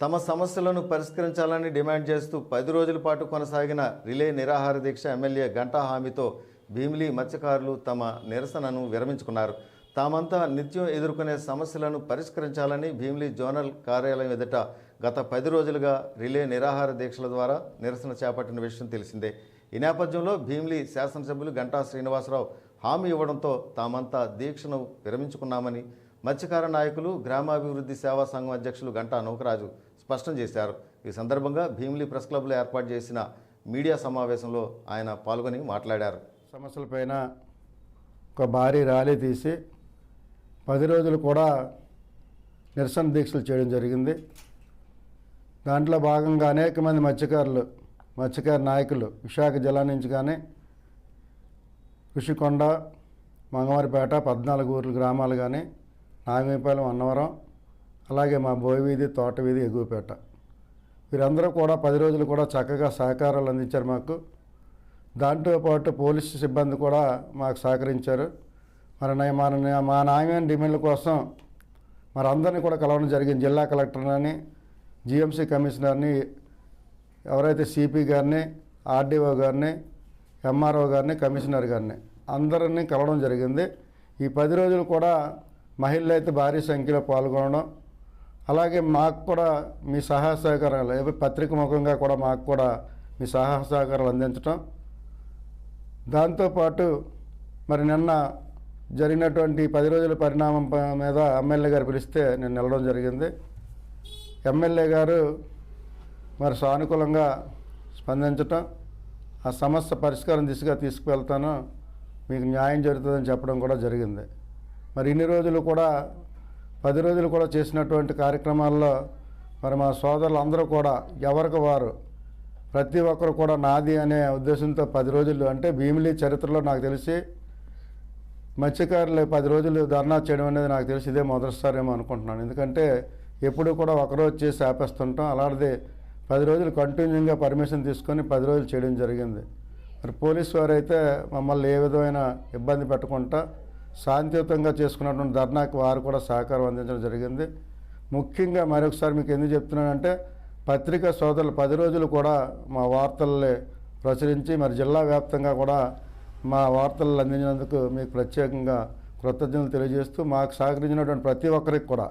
తమ సమస్యలను పరిష్కరించాలని డిమాండ్ చేస్తూ పది రోజుల పాటు కొనసాగిన రిలే నిరాహార దీక్ష ఎమ్మెల్యే గంటా హామీతో భీమిలి మత్స్యకారులు తమ నిరసనను విరమించుకున్నారు. తామంతా నిత్యం ఎదుర్కొనే సమస్యలను పరిష్కరించాలని భీమిలి జోనల్ కార్యాలయం ఎదుట గత పది రోజులుగా రిలే నిరాహార దీక్షల ద్వారా నిరసన చేపట్టిన విషయం తెలిసిందే. ఈ నేపథ్యంలో భీమిలి శాసనసభ్యులు గంటా శ్రీనివాసరావు హామీ ఇవ్వడంతో తామంతా దీక్షను విరమించుకున్నామని మత్స్యకార నాయకులు గ్రామాభివృద్ధి సేవా సంఘం అధ్యక్షులు గంటా నౌకరాజు స్పష్టం చేశారు. ఈ సందర్భంగా భీమిలి ప్రెస్ క్లబ్లో ఏర్పాటు చేసిన మీడియా సమావేశంలో ఆయన పాల్గొని మాట్లాడారు. సమస్యలపైన ఒక భారీ ర్యాలీ తీసి పది రోజులు కూడా నిరసన దీక్షలు చేయడం జరిగింది. దాంట్లో భాగంగా అనేక మంది మత్స్యకారులు మత్స్యకార నాయకులు విశాఖ జిల్లా నుంచి కానీ కృషికొండ మంగవారిపేట పద్నాలుగు ఊర్ల గ్రామాలు కానీ నాగమీపాలెం అన్నవరం అలాగే మా బోయవీధి తోటవీధి ఎగువపేట. వీరందరూ కూడా పది రోజులు కూడా చక్కగా సహకారాలు అందించారు మాకు. దాంతో పాటు పోలీసు సిబ్బంది కూడా మాకు సహకరించారు. మరి మన మా న్యాయమైన డిమాండ్ల కోసం మరి అందరినీ కూడా కలవడం జరిగింది. జిల్లా కలెక్టర్ని జిఎంసీ కమిషనర్ని ఎవరైతే సిపి గారిని ఆర్డీఓ గారిని ఎంఆర్ఓ గారిని కమిషనర్ గారిని అందరినీ కలవడం జరిగింది. ఈ పది రోజులు కూడా మహిళలు అయితే భారీ సంఖ్యలో పాల్గొనడం అలాగే మాకు కూడా మీ సహాయ సహకారాలు పత్రిక ముఖంగా కూడా మాకు కూడా మీ సహాయ సహకారాలు అందించటం. దాంతోపాటు మరి నిన్న జరిగినటువంటి పది రోజుల పరిణామం మీద ఎమ్మెల్యే గారు పిలిస్తే నేను వెళ్ళడం జరిగింది. ఎమ్మెల్యే గారు మరి సానుకూలంగా స్పందించటం ఆ సమస్య పరిష్కారం దిశగా తీసుకువెళ్తాను మీకు న్యాయం జరుగుతుందని చెప్పడం కూడా జరిగింది. మరి ఇన్ని రోజులు కూడా పది రోజులు కూడా చేసినటువంటి కార్యక్రమాల్లో మరి మా సోదరులు అందరూ కూడా ఎవరికి వారు ప్రతి ఒక్కరు కూడా నాది అనే ఉద్దేశంతో పది రోజులు అంటే భీమిలి చరిత్రలో నాకు తెలిసి మత్స్యకారులు పది రోజులు ధర్నా చేయడం అనేది నాకు తెలిసి ఇదే మొదటిసారేమో అనుకుంటున్నాను. ఎందుకంటే ఎప్పుడు కూడా ఒకరోజు చేసి ఆపేస్తుంటాం. అలాంటిది పది రోజులు కంటిన్యూగా పర్మిషన్ తీసుకొని పది రోజులు చేయడం జరిగింది. మరి పోలీసు వారు అయితే మమ్మల్ని ఏ విధమైన ఇబ్బంది పెట్టకుండా శాంతియుతంగా చేసుకున్నటువంటి ధర్నాకి వారు కూడా సహకారం అందించడం జరిగింది. ముఖ్యంగా మరొకసారి మీకు ఎందుకు చెప్తున్నానంటే పత్రికా సోదరులు పది రోజులు కూడా మా వార్తల్ని ప్రచురించి మరి జిల్లా వ్యాప్తంగా కూడా మా వార్తలు అందించినందుకు మీకు ప్రత్యేకంగా కృతజ్ఞతలు తెలియజేస్తూ మాకు సహకరించినటువంటి ప్రతి ఒక్కరికి కూడా